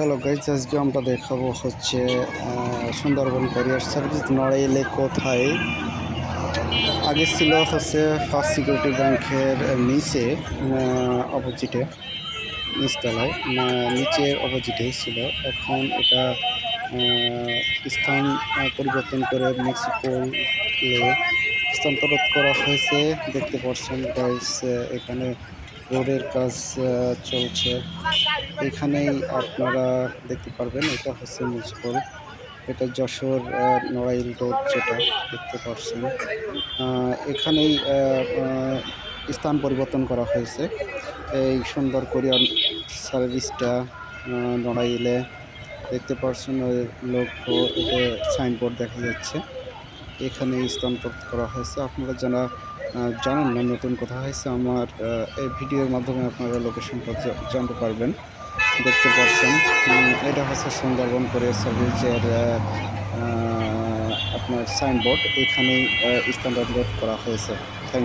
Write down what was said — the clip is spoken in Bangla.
হ্যালো গাইজ আজকে আমরা দেখাবো হচ্ছে সুন্দরবন ক্যারিয়ার সার্ভিস নড়াইলে কোথায়? আগে ছিল হচ্ছে ফার্স্ট সিকিউরিটি ব্যাংকের নিচে অপোজিটে নিচতলায় নিচের অপোজিটেই ছিল। এখন এটা স্থান পরিবর্তন করে মিউনিসিপ্যাল স্থানান্তরিত করা হয়েছে। দেখতে পাচ্ছেন গাইজ এখানে রোডের কাজ চলছে। এখানেই আপনারা দেখতে পারবেন, এটা হচ্ছে মিউনিসিপ্যাল এটা যশোর নড়াইল রোড যেটা দেখতে পাচ্ছেন এখানেই স্থান পরিবর্তন করা হয়েছে। এই সুন্দর কোরিয়ান সার্ভিসটা নড়াইলে দেখতে পাচ্ছেন ওই লোক সাইনবোর্ড দেখা যাচ্ছে। এখানে স্থানান্তর করা হয়েছে। আপনারা যারা জানেন না, নতুন কথা হয়েছে আমার এই ভিডিওর মাধ্যমে আপনারা লোকেশন জানতে পারবেন, দেখতে পাচ্ছেন এটা হচ্ছে সুন্দরবন কোরিয়ার সার্ভিসের আপনার সাইনবোর্ড এখানেই স্ট্যান্ডার্ড করা হয়েছে। থ্যাংক